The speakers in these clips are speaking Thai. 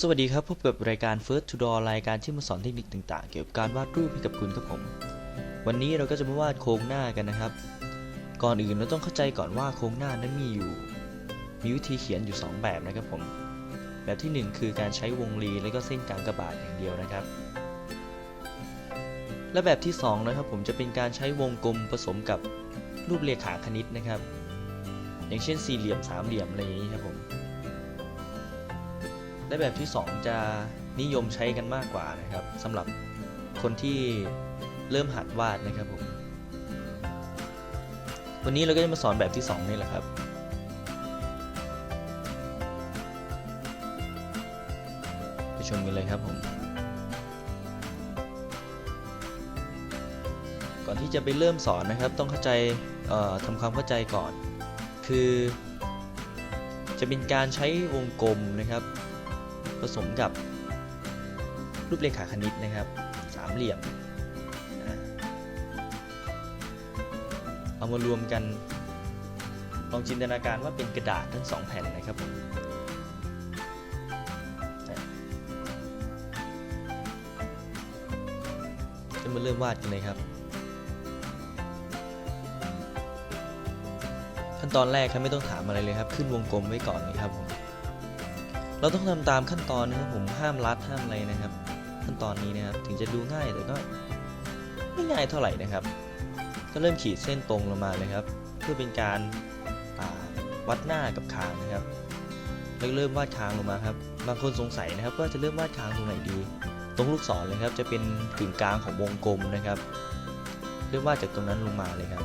สวัสดีครับ พบกับรายการ First to Door รายการที่มาสอนเทคนิคต่างๆ เกี่ยวกับการวาดรูปให้กับคุณครับผม วันนี้เราก็จะมาวาดโครงหน้ากันนะครับ ก่อนอื่นเราต้องเข้าใจก่อนว่าโครงหน้านั้นมีอยู่ มีวิธีเขียนอยู่ 2 แบบนะครับผม แบบทีหนึ่1 คือการใช้วงรีและก็เส้นกลางกระบาดอย่างเดียวนะครับ และแบบที่ 2 นะครับผมจะเป็นการใช้วงกลมผสมกับรูปเรขาคณิตนะครับ อย่างเช่นสี่เหลี่ยมสามเหลี่ยมอะไรอย่างนี้ครับผม และแบบที่ 2 จะนิยมใช้กันมากกว่านะครับสำหรับคนที่เริ่มหัดวาดนะครับผมวันนี้เราก็จะมาสอนแบบที่ 2 นี่แหละครับ ไปชมกันเลยครับผม ก่อนที่จะไปเริ่มสอนนะครับ ต้องเข้าใจทำความเข้าใจก่อน คือ จะเป็นการใช้วงกลมนะครับ ผสมกับรูปเลขาคณิตนะครับสามเหลี่ยมเอามารวมกันลองจินตนาการว่าเป็นกระดาษทั้งสองแผ่นนะครับผมจะมาเริ่มวาดกันเลยครับ ขั้นตอนแรกครับไม่ต้องถามอะไรเลยครับ ขึ้นวงกลมไว้ก่อนเลยครับผม เราต้องทำตามขั้นตอนนะครับผมห้ามลัดห้ามอะไรนะครับ ขั้นตอนนี้นะครับถึงจะดูง่ายแต่ก็ไม่ง่ายเท่าไหร่นะครับ ก็เริ่มขีดเส้นตรงลงมาเลยครับ เพื่อเป็นการาวัดหน้ากับคางนะครับแล้วเริ่มวาดคางลงมาครับบางคนสงสัยนะครับว่าจะเริ่มวาดคางตรงไหนดี ตรงลูกศรเลยครับ จะเป็นกึ่งกลางของวงกลมนะครับ เริ่มวาดจากตรงนั้นลงมาเลยครับ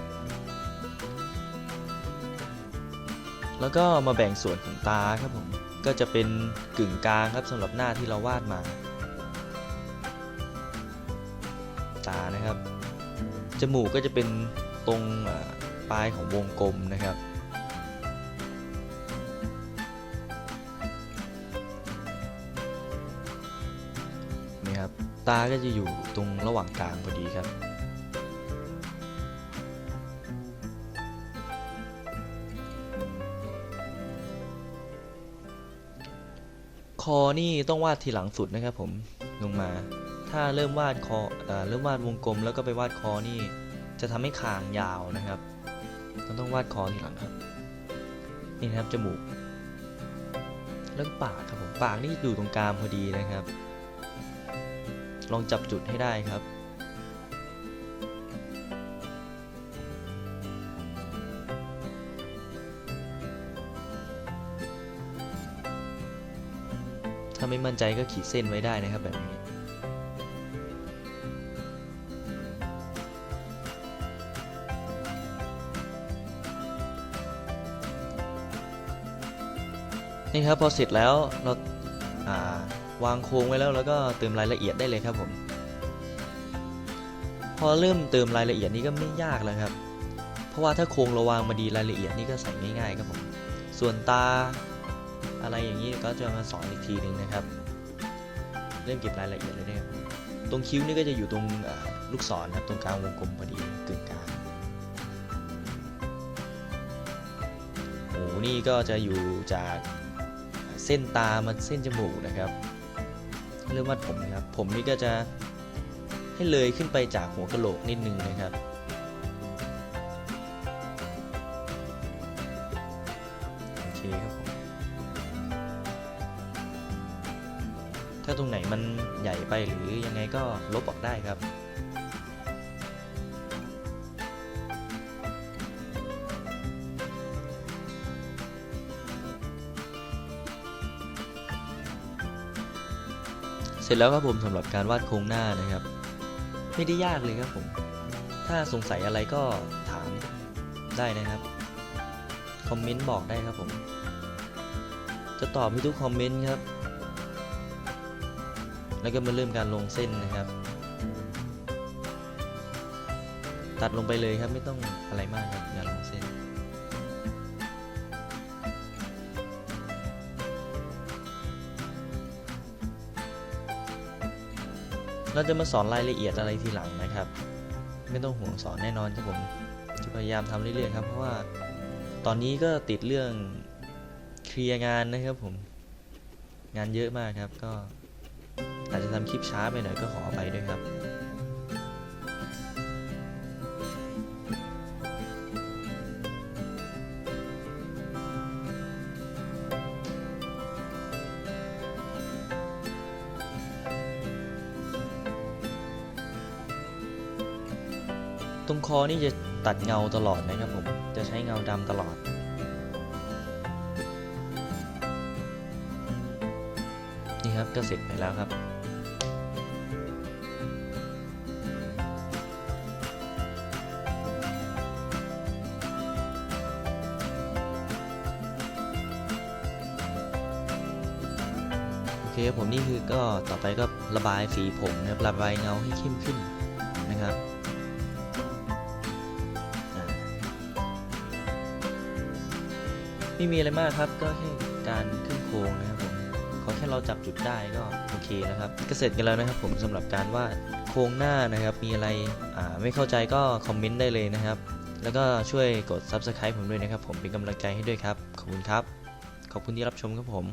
แล้วก็มาแบ่งส่วนของตาครับผม ก็จะเป็นกึ่งกลางครับสำหรับหน้าที่เราวาดมา ตานะครับ จมูกก็จะเป็นตรงปลายของวงกลมนะครับ นี่ครับ ตาก็จะอยู่ตรงระหว่างกลางพอดีครับ คอนี่ต้องวาดทีหลังสุดนะครับผมลงมา ถ้าเริ่มวาดคอเอเริ่มวาดวงกลมแล้วก็ไปวาดคอนี่ จะทำให้คางยาวนะครับเราต้องวาดคอทีหลังครับ นี่นะครับจมูกแล้วก็ปากครับผมปากนี่อยู่ตรงกลางพอดีนะครับ ลองจับจุดให้ได้ครับ ไม่มั่นใจก็ขีดเส้นไว้ได้นะครับแบบนี้ นี่ครับพอเสร็จแล้วเราาวางโครงไว้แล้วแล้วก็เติมรายละเอียดได้เลยครับผม พอเริ่มเติมรายละเอียดนี่ก็ไม่ยากแล้วครับ เพราะว่าถ้าโครงเราวางมาดีรายละเอียดนี่ก็ใส่ง่ายๆครับผม ส่วนตา อะไรอย่างนี้ก็จะมาสอนอีกทีหนึ่งนะครับ เริ่มเก็บรายละเอียดเลยนะครับตรงคิ้วนี่ก็จะอยู่ตรงลูกศรนะครับตรงกลางวงกลมพอดีกึ่งกลางหูนี่ก็จะอยู่จากเส้นตามาเส้นจมูกนะครับ เริ่มวาดผมนะครับ ผมนี่ก็จะให้เลยขึ้นไปจากหัวกะโหลกนิดนึงนะครับ ถ้าตรงไหนมันใหญ่ไปหรือยังไงก็ลบออกได้ครับ เสร็จแล้วครับผมสำหรับการวาดโครงหน้านะครับ ไม่ได้ยากเลยครับผม ถ้าสงสัยอะไรก็ถามได้นะครับคอมเมนต์บอกได้ครับผม จะตอบให้ทุกคอมเมนต์ครับ แล้วก็มาเริ่มการลงเส้นนะครับ ตัดลงไปเลยครับไม่ต้องอะไรมากครับอย่าลงเส้นเราจะมาสอนรายละเอียดอะไรทีหลังนะครับ ไม่ต้องห่วงสอนแน่นอนครับผมจะพยายามทำเรื่อยๆครับ เพราะว่าตอนนี้ก็ติดเรื่องเคลียร์งานนะครับผม งานเยอะมากครับก็ อาจจะทำคลิปช้าไปหน่อยก็ขออภัยด้วยครับตรงคอนี่จะตัดเงาตลอดนะครับผม จะใช้เงาดำตลอด นี่ครับก็เสร็จไปแล้วครับ ครับผมนี่คือก็ต่อไปก็ระบายสีผมนะระบายเงาให้เข้มขึ้นนะครับไม่มีอะไรมากครับก็แค่การขึ้นโครงนะครับผมขอแค่เราจับจุดได้ก็โอเคแล้วครับก็เสร็จกันแล้วนะครับผมสำหรับการวาดโครงหน้านะครับ มีอะไรไม่เข้าใจก็คอมเมนต์ได้เลยนะครับ แล้วก็ช่วยกด Subscribe ผมด้วยนะครับ ผมเป็นกำลังใจให้ด้วยครับ ขอบคุณครับ ขอบคุณที่รับชมครับผม